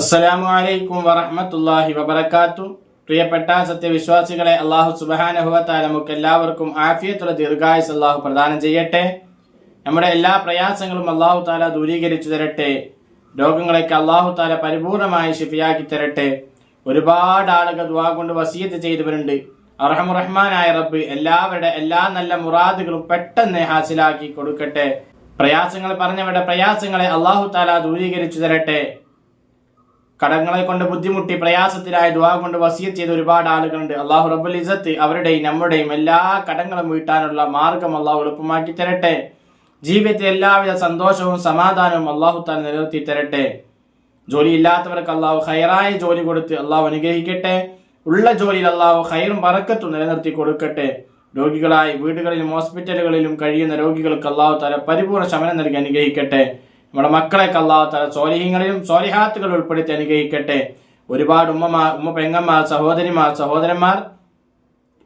അസ്സലാമു അലൈക്കും വറഹ്മത്തുള്ളാഹി വബറകാത്തു പ്രിയപ്പെട്ട സത്യവിശ്വാസികളെ അള്ളാഹു സുബഹാനഹുവത്താല നമുക്ക് എല്ലാവർക്കും ആഫിയത്തുള്ള ദീർഘായുസ് അള്ളാഹു പ്രദാനം ചെയ്യട്ടെ. നമ്മുടെ എല്ലാ പ്രയാസങ്ങളും അള്ളാഹു താല ദൂരീകരിച്ചു തരട്ടെ. രോഗങ്ങളൊക്കെ അള്ളാഹു താല പരിപൂർണമായി ഷിഫിയാക്കി തരട്ടെ. ഒരുപാട് ആളുകൾ ദുവാ കൊണ്ട് വസീയത്ത് ചെയ്തവരുണ്ട്. അർഹമുറഹ്മാനായ റബ്ബ് എല്ലാവരുടെ എല്ലാ നല്ല മുറാദുകളും പെട്ടെന്ന് ഹാസിലാക്കി കൊടുക്കട്ടെ. പ്രയാസങ്ങൾ പറഞ്ഞവരുടെ പ്രയാസങ്ങളെ അള്ളാഹു താല ദൂരീകരിച്ചു തരട്ടെ. കടങ്ങളെ കൊണ്ട് ബുദ്ധിമുട്ടി പ്രയാസത്തിലായ ദുവാ കൊണ്ട് വസിയ ചെയ്ത ഒരുപാട് ആളുകളുണ്ട്. അള്ളാഹു റബ്ബുൽ ഇസത്ത് അവരുടെയും നമ്മുടെയും എല്ലാ കടങ്ങളും വീട്ടാനുള്ള മാർഗം അള്ളാഹു എളുപ്പമാക്കി തരട്ടെ. ജീവിതത്തിൽ എല്ലാവിധ സന്തോഷവും സമാധാനവും അള്ളാഹു താൻ നിലനിർത്തി തരട്ടെ. ജോലി ഇല്ലാത്തവർക്ക് അള്ളാഹു ഹൈറായ ജോലി കൊടുത്ത് അള്ളാഹു അനുഗ്രഹിക്കട്ടെ. ഉള്ള ജോലിയിൽ അള്ളാഹു ഹൈറും പറക്കത്തും നിലനിർത്തി കൊടുക്കട്ടെ. രോഗികളായി വീടുകളിലും ഹോസ്പിറ്റലുകളിലും കഴിയുന്ന രോഗികൾക്ക് അള്ളാഹു താല പരിപൂർണ ശമനം നൽകി അനുഗ്രഹിക്കട്ടെ. നമ്മുടെ മക്കളെയൊക്കെ അള്ളാഹു താല സോലിഹ്യങ്ങളിലും സോലിഹാത്തുകൾ ഉൾപ്പെടുത്തി അനുഗ്രഹിക്കട്ടെ. ഒരുപാട് ഉമ്മമാർ ഉമ്മ പെങ്ങന്മാർ സഹോദരിമാർ സഹോദരന്മാർ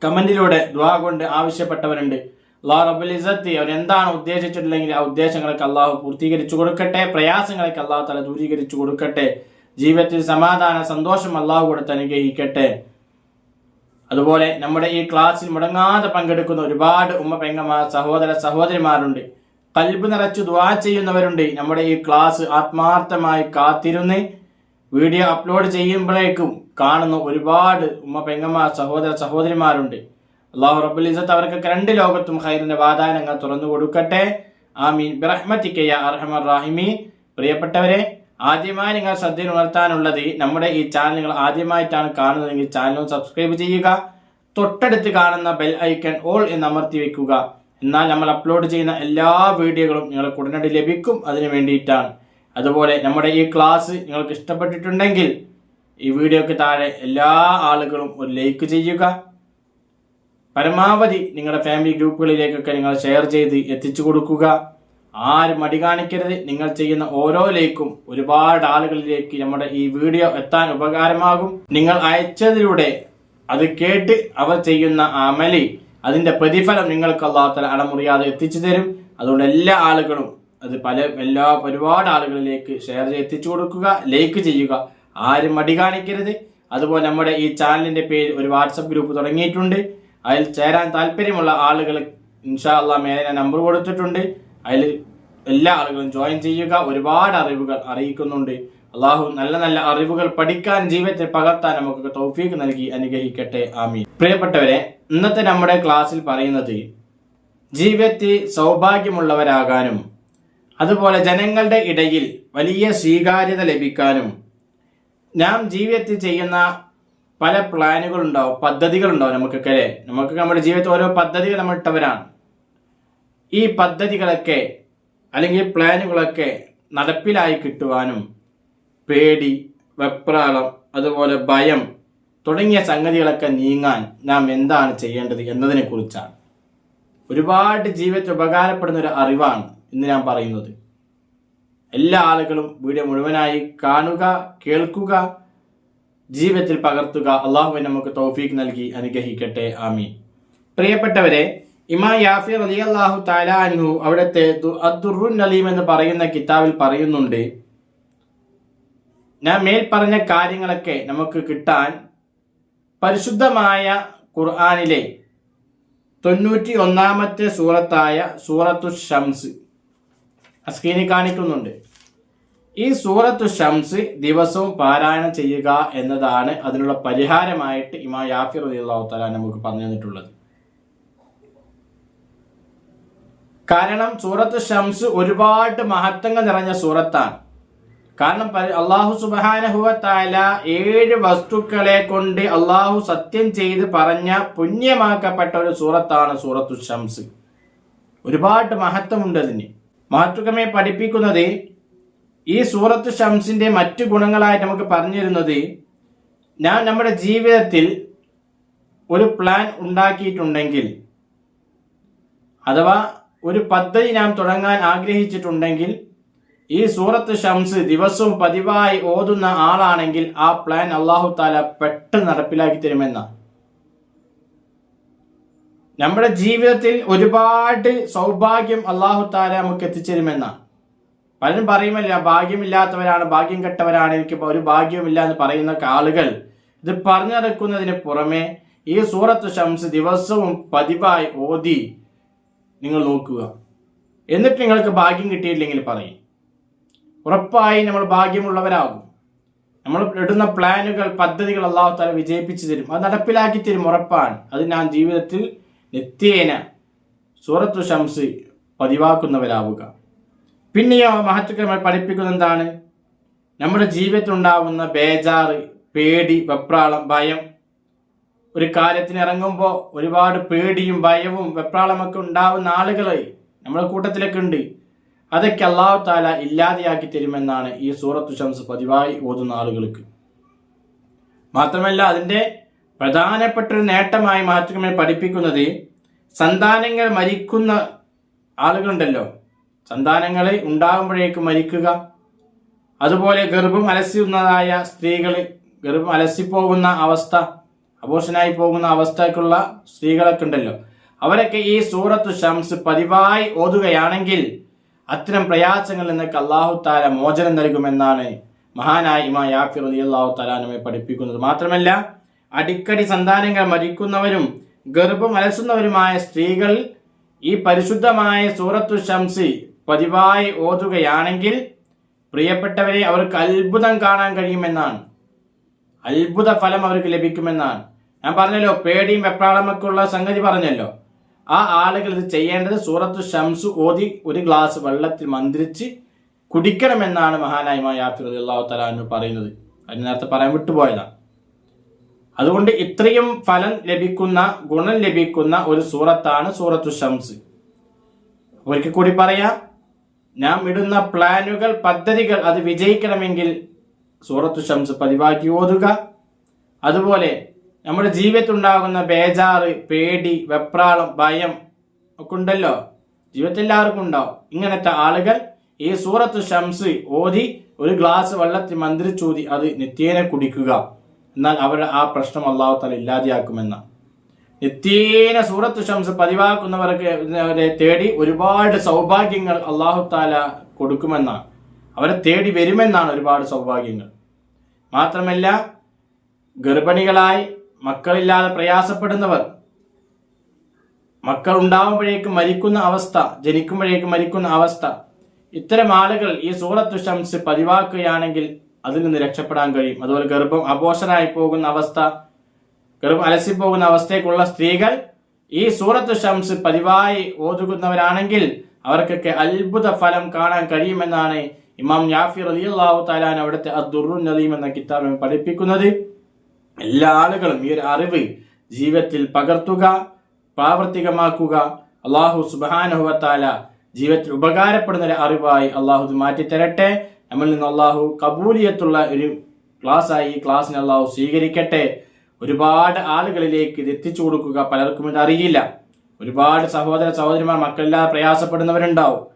കമന്റിലൂടെ ദ്വാ കൊണ്ട് ആവശ്യപ്പെട്ടവരുണ്ട്. അള്ളാഹു റബുൽ ഇസത്തി അവർ എന്താണ് ഉദ്ദേശിച്ചിട്ടുണ്ടെങ്കിൽ ആ ഉദ്ദേശങ്ങളൊക്കെ അള്ളാഹു പൂർത്തീകരിച്ചു കൊടുക്കട്ടെ പ്രയാസങ്ങളൊക്കെ അള്ളാഹു തല ദൂരീകരിച്ചു കൊടുക്കട്ടെ. ജീവിതത്തിൽ സമാധാന സന്തോഷം അള്ളാഹു കൊടുത്ത് അനുഗ്രഹിക്കട്ടെ. അതുപോലെ നമ്മുടെ ഈ ക്ലാസ്സിൽ മുടങ്ങാതെ പങ്കെടുക്കുന്ന ഒരുപാട് ഉമ്മ പെങ്ങന്മാർ സഹോദര സഹോദരിമാരുണ്ട്. കൽബ് നിറച്ചു ദ്വാ ചെയ്യുന്നവരുണ്ട്. നമ്മുടെ ഈ ക്ലാസ് ആത്മാർത്ഥമായി കാത്തിരുന്ന് വീഡിയോ അപ്ലോഡ് ചെയ്യുമ്പോഴേക്കും കാണുന്ന ഒരുപാട് ഉമ്മ പെങ്ങന്മാർ സഹോദര സഹോദരിമാരുണ്ട്. അള്ളാഹു റബ്ബുൽ ഇസത്ത് അവർക്കൊക്കെ രണ്ട് ലോകത്തും ഹൈറിന്റെ വാതാനങ്ങൾ തുറന്നു കൊടുക്കട്ടെ. ആമീൻ. ബിറഹ്മത്തിക്കയ്യ അർഹമർ റാഹിമി പ്രിയപ്പെട്ടവരെ ആദ്യമായി നിങ്ങൾ ശ്രദ്ധയിൽ ഉണർത്താനുള്ളത് നമ്മുടെ ഈ ചാനൽ നിങ്ങൾ ആദ്യമായിട്ടാണ് കാണുന്നതെങ്കിൽ ചാനൽ സബ്സ്ക്രൈബ് ചെയ്യുക. തൊട്ടടുത്ത് കാണുന്ന ബെൽ ഐക്കൺ ഓൾ എന്ന് അമർത്തി വെക്കുക. എന്നാൽ നമ്മൾ അപ്ലോഡ് ചെയ്യുന്ന എല്ലാ വീഡിയോകളും നിങ്ങൾക്ക് ഉടനടി ലഭിക്കും അതിനു വേണ്ടിയിട്ടാണ്. അതുപോലെ നമ്മുടെ ഈ ക്ലാസ് നിങ്ങൾക്ക് ഇഷ്ടപ്പെട്ടിട്ടുണ്ടെങ്കിൽ ഈ വീഡിയോക്ക് താഴെ എല്ലാ ആളുകളും ഒരു ലൈക്ക് ചെയ്യുക. പരമാവധി നിങ്ങളുടെ ഫാമിലി ഗ്രൂപ്പുകളിലേക്കൊക്കെ നിങ്ങൾ ഷെയർ ചെയ്ത് എത്തിച്ചു കൊടുക്കുക. ആരും മടി കാണിക്കരുത്. നിങ്ങൾ ചെയ്യുന്ന ഓരോ ലൈക്കും ഒരുപാട് ആളുകളിലേക്ക് നമ്മുടെ ഈ വീഡിയോ എത്താൻ ഉപകാരമാകും. നിങ്ങൾ അയച്ചതിലൂടെ അത് കേട്ട് അവർ ചെയ്യുന്ന അമലി അതിന്റെ പ്രതിഫലം നിങ്ങൾക്ക് അള്ളാഹത്തല അടമുറിയാതെ എത്തിച്ചു തരും. അതുകൊണ്ട് എല്ലാ ആളുകളും അത് പല എല്ലാ ഒരുപാട് ആളുകളിലേക്ക് ഷെയർ ചെയ്ത് എത്തിച്ചു കൊടുക്കുക ലൈക്ക് ചെയ്യുക. ആരും മടി കാണിക്കരുത്. അതുപോലെ നമ്മുടെ ഈ ചാനലിന്റെ പേര് ഒരു വാട്സപ്പ് ഗ്രൂപ്പ് തുടങ്ങിയിട്ടുണ്ട്. അതിൽ ചേരാൻ താല്പര്യമുള്ള ആളുകൾ ഇൻഷാ അള്ളാഹ് മേലെ നമ്പർ കൊടുത്തിട്ടുണ്ട്. അതിൽ എല്ലാ ആളുകളും ജോയിൻ ചെയ്യുക. ഒരുപാട് അറിവുകൾ അറിയിക്കുന്നുണ്ട്. അള്ളാഹു നല്ല നല്ല അറിവുകൾ പഠിക്കാൻ ജീവിതത്തിൽ പകർത്താൻ നമുക്ക് തൗഫീഖ് നൽകി അനുഗ്രഹിക്കട്ടെ. ആമീൻ. പ്രിയപ്പെട്ടവരെ ഇന്നത്തെ നമ്മുടെ ക്ലാസ്സിൽ പറയുന്നത് ജീവിതത്തിൽ സൗഭാഗ്യമുള്ളവരാകാനും അതുപോലെ ജനങ്ങളുടെ ഇടയിൽ വലിയ സ്വീകാര്യത ലഭിക്കാനും നാം ജീവിതത്തിൽ ചെയ്യുന്ന പല പ്ലാനുകളുണ്ടാവും പദ്ധതികളുണ്ടാവും നമുക്കൊക്കെ അല്ലേ? നമുക്ക് നമ്മുടെ ജീവിതത്തിൽ ഓരോ പദ്ധതികൾ നമ്മൾ ഇട്ടവരാണ്. ഈ പദ്ധതികളൊക്കെ അല്ലെങ്കിൽ പ്ലാനുകളൊക്കെ നടപ്പിലായി കിട്ടുവാനും പേടി വെപ്രാളം അതുപോലെ ഭയം തുടങ്ങിയ സംഗതികളൊക്കെ നീങ്ങാൻ നാം എന്താണ് ചെയ്യേണ്ടത് എന്നതിനെ കുറിച്ചാണ് ഒരുപാട് ജീവിതത്തിൽ ഉപകാരപ്പെടുന്ന ഒരു അറിവാണ് ഇന്ന് ഞാൻ പറയുന്നത്. എല്ലാ ആളുകളും വീഡിയോ മുഴുവനായി കാണുക കേൾക്കുക ജീവിതത്തിൽ പകർത്തുക. അള്ളാഹുവിൻ നമുക്ക് തൗഫീഖ് നൽകി അനുഗ്രഹിക്കട്ടെ. ആമീൻ. പ്രിയപ്പെട്ടവരെ ഇമാ യാഫിർ അലി അള്ളാഹു താലാൻഹു അവിടുത്തെ അലീം എന്ന് പറയുന്ന കിതാബിൽ പറയുന്നുണ്ട് ഞാൻ മേൽ പറഞ്ഞ കാര്യങ്ങളൊക്കെ നമുക്ക് കിട്ടാൻ പരിശുദ്ധമായ ഖുർആാനിലെ തൊണ്ണൂറ്റി ഒന്നാമത്തെ സൂറത്തായ സൂറത്തു ഷംസ്. സ്ക്രീനിൽ കാണിക്കുന്നുണ്ട്. ഈ സൂറത്തു ഷംസ് ദിവസവും പാരായണം ചെയ്യുക എന്നതാണ് അതിനുള്ള പരിഹാരമായിട്ട് ഇമാ യാഫിർ അള്ളാഹു തല നമുക്ക് പറഞ്ഞു തന്നിട്ടുള്ളത്. കാരണം സൂറത്ത് ഷംസ് ഒരുപാട് മഹത്വങ്ങൾ നിറഞ്ഞ സൂറത്താണ്. കാരണം അള്ളാഹു സുബാനഹുവത്തായ ഏഴ് വസ്തുക്കളെ കൊണ്ട് അള്ളാഹു സത്യം ചെയ്ത് പറഞ്ഞ പുണ്യമാക്കപ്പെട്ട ഒരു സൂറത്താണ് സൂറത്തു ഷംസ്. ഒരുപാട് മഹത്വമുണ്ട് അതിന്. മഹത്വകമെ പഠിപ്പിക്കുന്നത് ഈ സൂറത്ത് ഷംസിന്റെ മറ്റു ഗുണങ്ങളായിട്ട് നമുക്ക് പറഞ്ഞു തരുന്നത് ഞാൻ നമ്മുടെ ജീവിതത്തിൽ ഒരു പ്ലാൻ ഉണ്ടാക്കിയിട്ടുണ്ടെങ്കിൽ അഥവാ ഒരു പദ്ധതി ഞാൻ തുടങ്ങാൻ ആഗ്രഹിച്ചിട്ടുണ്ടെങ്കിൽ ഈ സൂറത്ത് ഷംസ് ദിവസവും പതിവായി ഓതുന്ന ആളാണെങ്കിൽ ആ പ്ലാൻ അള്ളാഹു താല പെട്ടെന്ന് നടപ്പിലാക്കി തരുമെന്ന. നമ്മുടെ ജീവിതത്തിൽ ഒരുപാട് സൗഭാഗ്യം അള്ളാഹു താല നമുക്ക് എത്തിച്ചേരുമെന്ന. പലരും പറയുമല്ല ഭാഗ്യമില്ലാത്തവരാണ് ഭാഗ്യം കെട്ടവരാണ് എനിക്ക് ഒരു ഭാഗ്യമില്ല എന്ന് പറയുന്ന ആളുകൾ ഇത് പറഞ്ഞിറക്കുന്നതിന് പുറമെ ഈ സൂറത്ത് ഷംസ് ദിവസവും പതിവായി ഓതി നിങ്ങൾ നോക്കുക. എന്നിട്ട് നിങ്ങൾക്ക് ഭാഗ്യം കിട്ടിയില്ലെങ്കിൽ പറയും. ഉറപ്പായി നമ്മൾ ഭാഗ്യമുള്ളവരാകും. നമ്മൾ ഇടുന്ന പ്ലാനുകൾ പദ്ധതികൾ അള്ളാഹു വിജയിപ്പിച്ചു തരും. അത് നടപ്പിലാക്കി തരും ഉറപ്പാണ്. അത് ഞാൻ ജീവിതത്തിൽ നിത്യേന സൂറത്തു ശംസ് പതിവാക്കുന്നവരാവുക. പിന്നെയോ മഹത്വക്രമങ്ങൾ പഠിപ്പിക്കുന്ന എന്താണ്? നമ്മുടെ ജീവിതത്തിൽ ഉണ്ടാകുന്ന ബേജാറ് പേടി വെപ്രാളം ഭയം. ഒരു കാര്യത്തിന് ഇറങ്ങുമ്പോൾ ഒരുപാട് പേടിയും ഭയവും വെപ്രാളമൊക്കെ ഉണ്ടാവുന്ന ആളുകൾ നമ്മുടെ കൂട്ടത്തിലൊക്കെ ഉണ്ട്. അതൊക്കെ അള്ളാഹു താല ഇല്ലാതെയാക്കി തരുമെന്നാണ് ഈ സൂറത്തു ഷംസ് പതിവായി ഓതുന്ന ആളുകൾക്ക്. മാത്രമല്ല അതിന്റെ പ്രധാനപ്പെട്ട ഒരു നേട്ടമായി മാത്രമേ പഠിപ്പിക്കുന്നത് സന്താനങ്ങൾ മരിക്കുന്ന ആളുകളുണ്ടല്ലോ. സന്താനങ്ങളെ ഉണ്ടാകുമ്പോഴേക്കും മരിക്കുക. അതുപോലെ ഗർഭം അലസിയുന്നതായ സ്ത്രീകൾ ഗർഭം അലസിപ്പോകുന്ന അവസ്ഥ അബോഷനായി പോകുന്ന അവസ്ഥക്കുള്ള സ്ത്രീകളൊക്കെ ഉണ്ടല്ലോ. അവരൊക്കെ ഈ സൂറത്ത് ഷംസ് പതിവായി ഓതുകയാണെങ്കിൽ അത്തരം പ്രയാസങ്ങളിൽ നിന്നൊക്കെ അള്ളാഹു താല മോചനം നൽകുമെന്നാണ് മഹാനായ ഇമാ യാഫിർ അലി അള്ളാഹു നമ്മെ പഠിപ്പിക്കുന്നത്. മാത്രമല്ല അടിക്കടി സന്താനങ്ങൾ മരിക്കുന്നവരും ഗർഭം അലസുന്നവരുമായ സ്ത്രീകൾ ഈ പരിശുദ്ധമായ സൂറത്തു ഷംസി പതിവായി ഓതുകയാണെങ്കിൽ പ്രിയപ്പെട്ടവരെ അവർക്ക് അത്ഭുതം കാണാൻ കഴിയുമെന്നാണ്. അത്ഭുത ഫലം അവർക്ക് ലഭിക്കുമെന്നാണ്. ഞാൻ പറഞ്ഞല്ലോ പേടിയും വെപ്രാളമൊക്കെ ഉള്ള സംഗതി പറഞ്ഞല്ലോ. ആ ആളുകൾ ഇത് ചെയ്യേണ്ടത് സൂറത്തു ഷംസു ഓതി ഒരു ഗ്ലാസ് വെള്ളത്തിൽ മന്ത്രിച്ച് കുടിക്കണമെന്നാണ് മഹാനായ്മ യാഫിർ അള്ളാഹു തലാന്ന് പറയുന്നത്. അതിന് നേരത്തെ പറയാൻ വിട്ടുപോയതാണ് അതുകൊണ്ട് ഇത്രയും ഫലം ലഭിക്കുന്ന ഗുണം ലഭിക്കുന്ന ഒരു സൂറത്താണ് സൂറത്തു ഷംസ്. ഒരിക്കൽ കൂടി പറയാം നാം ഇടുന്ന പ്ലാനുകൾ പദ്ധതികൾ അത് വിജയിക്കണമെങ്കിൽ സൂറത്തു ഷംസ് പതിവാക്കി ഓതുക. അതുപോലെ നമ്മുടെ ജീവിതത്തിൽ ഉണ്ടാകുന്ന ബേജാറ് പേടി വെപ്രാളം ഭയം ഒക്കെ ഉണ്ടല്ലോ ജീവിതത്തിൽ എല്ലാവർക്കും ഉണ്ടാവും. ഇങ്ങനത്തെ ആളുകൾ ഈ സൂറത്ത് ഷംസ് ഓതി ഒരു ഗ്ലാസ് വെള്ളത്തിൽ മന്ത്രിച്ചൂതി അത് നിത്യേന കുടിക്കുക. എന്നാൽ അവരുടെ ആ പ്രശ്നം അള്ളാഹു തല ഇല്ലാതെയാക്കുമെന്ന നിത്യേന സൂറത്ത് ഷംസ് പതിവാക്കുന്നവർക്ക് തേടി ഒരുപാട് സൗഭാഗ്യങ്ങൾ അള്ളാഹു താല കൊടുക്കുമെന്നാണ്. അവരെ തേടി വരുമെന്നാണ് ഒരുപാട് സൗഭാഗ്യങ്ങൾ. മാത്രമല്ല ഗർഭിണികളായി മക്കളില്ലാതെ പ്രയാസപ്പെടുന്നവർ. മക്കൾ ഉണ്ടാവുമ്പോഴേക്കും മരിക്കുന്ന അവസ്ഥ ജനിക്കുമ്പോഴേക്കും മരിക്കുന്ന അവസ്ഥ. ഇത്തരം ആളുകൾ ഈ സൂറത്തു ശംസ് പതിവാക്കുകയാണെങ്കിൽ അതിൽ നിന്ന് രക്ഷപ്പെടാൻ കഴിയും. അതുപോലെ ഗർഭം അപോഷനായി പോകുന്ന അവസ്ഥ ഗർഭം അലസിപ്പോകുന്ന അവസ്ഥയ്ക്കുള്ള സ്ത്രീകൾ ഈ സൂറത്ത് ഷംസ് പതിവായി ഓതുകുന്നവരാണെങ്കിൽ അവർക്കൊക്കെ അത്ഭുത ഫലം കാണാൻ കഴിയുമെന്നാണ് ഇമാം യാഫിർ അലി അള്ളാഹു താലാൻ അവിടുത്തെ അദ്ദുറു നദീം എന്ന കിതാബിൽ പഠിപ്പിക്കുന്നത്. എല്ലാ ആളുകളും ഈ ഒരു അറിവ് ജീവിതത്തിൽ പകർത്തുക പ്രാവർത്തികമാക്കുക. അള്ളാഹു സുബാനുഹത്താല ജീവിതത്തിൽ ഉപകാരപ്പെടുന്ന ഒരു അറിവായി അള്ളാഹു മാറ്റിത്തരട്ടെ. നമ്മിൽ നിന്ന് അള്ളാഹു കബൂലിയത്തുള്ള ഒരു ക്ലാസ്സായി ഈ ക്ലാസ്സിനെ അള്ളാഹു സ്വീകരിക്കട്ടെ. ഒരുപാട് ആളുകളിലേക്ക് ഇത് എത്തിച്ചു കൊടുക്കുക പലർക്കും ഇത് അറിയില്ല. ഒരുപാട് സഹോദര സഹോദരിമാർ മക്കളില്ലാതെ പ്രയാസപ്പെടുന്നവരുണ്ടാവും.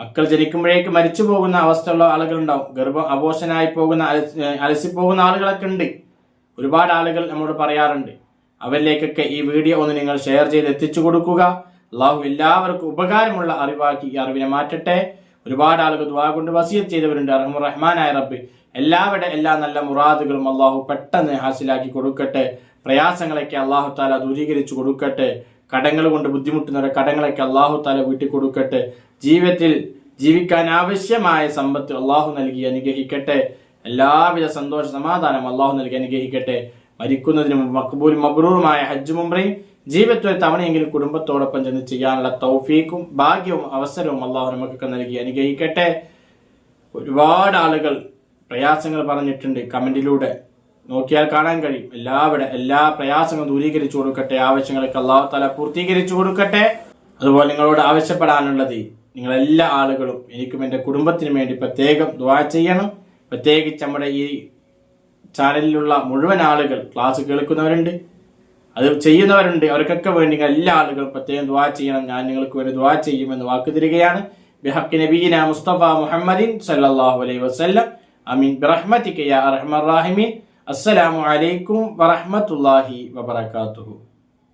മക്കൾ ജനിക്കുമ്പോഴേക്ക് മരിച്ചു പോകുന്ന അവസ്ഥയുള്ള ആളുകളുണ്ടാവും. ഗർഭം അപോഷനായി പോകുന്ന അലസി പോകുന്ന ആളുകളൊക്കെ ഉണ്ട്. ഒരുപാട് ആളുകൾ നമ്മോട് പറയാറുണ്ട്. അവരിലേക്കൊക്കെ ഈ വീഡിയോ ഒന്ന് നിങ്ങൾ ഷെയർ ചെയ്ത് എത്തിച്ചു കൊടുക്കുക. അള്ളാഹു എല്ലാവർക്കും ഉപകാരമുള്ള അറിവാക്കി ഈ അറിവിനെ മാറ്റട്ടെ. ഒരുപാട് ആളുകൾ ദുവാ കൊണ്ട് വസീത് ചെയ്തവരുണ്ട്. അറഹമു റഹ്മാനായ റബ്ബ്. എല്ലാവരുടെ എല്ലാ നല്ല മുറാദുകളും അള്ളാഹു പെട്ടെന്ന് ഹാസിലാക്കി കൊടുക്കട്ടെ. പ്രയാസങ്ങളൊക്കെ അള്ളാഹു താല ദൂരീകരിച്ചു കൊടുക്കട്ടെ. കടങ്ങൾ കൊണ്ട് ബുദ്ധിമുട്ടുന്നവരെ കടങ്ങളൊക്കെ അള്ളാഹു താല വീട്ടിൽ കൊടുക്കട്ടെ. ജീവിതത്തിൽ ജീവിക്കാൻ ആവശ്യമായ സമ്പത്ത് അള്ളാഹു നൽകി അനുഗ്രഹിക്കട്ടെ. എല്ലാവിധ സന്തോഷ സമാധാനം അള്ളാഹു നൽകി അനുഗ്രഹിക്കട്ടെ. മരിക്കുന്നതിന് മുമ്പ് മക്ബൂലും മബ്രൂറുമായ ഹജ്ജ് മുംറയും ജീവിതത്തിൽ തവണയെങ്കിലും കുടുംബത്തോടൊപ്പം ചെന്ന് ചെയ്യാനുള്ള തൗഫീക്കും ഭാഗ്യവും അവസരവും അള്ളാഹു നമുക്കൊക്കെ നൽകി അനുഗ്രഹിക്കട്ടെ. ഒരുപാട് ആളുകൾ പ്രയാസങ്ങൾ പറഞ്ഞിട്ടുണ്ട് കമന്റിലൂടെ. നോക്കിയാൽ കാണാൻ കഴിയും. എല്ലാവിടെ എല്ലാ പ്രയാസങ്ങളും ദൂരീകരിച്ചു കൊടുക്കട്ടെ. ആവശ്യങ്ങളൊക്കെ അള്ളാഹു തല പൂർത്തീകരിച്ചു കൊടുക്കട്ടെ. അതുപോലെ നിങ്ങളോട് ആവശ്യപ്പെടാനുള്ളത് നിങ്ങളെല്ലാ ആളുകളും എനിക്കും എന്റെ കുടുംബത്തിനും വേണ്ടി പ്രത്യേകം ദ്വാ ചെയ്യണം. പ്രത്യേകിച്ച് നമ്മുടെ ഈ ചാനലിലുള്ള മുഴുവൻ ആളുകൾ ക്ലാസ് കേൾക്കുന്നവരുണ്ട് അത് ചെയ്യുന്നവരുണ്ട്. അവർക്കൊക്കെ വേണ്ടി എല്ലാ ആളുകളും പ്രത്യേകം ദ്വാ ചെയ്യണം. ഞാൻ നിങ്ങൾക്ക് വേണ്ടി ദ്വാ ചെയ്യുമെന്ന് വാക്ക് തരികയാണ്. ബിഹക്കി നബീന മുസ്തഫ മുഹമ്മദിൻ സല്ലല്ലാഹു അലൈഹി വസല്ലം. അമീൻ. ബിറഹ്മതിക യാ അർഹമർ റാഹിമീൻ. അസ്സലാമു അലൈക്കും വറഹ്മത്തുള്ളാഹി വബറകാതുഹു.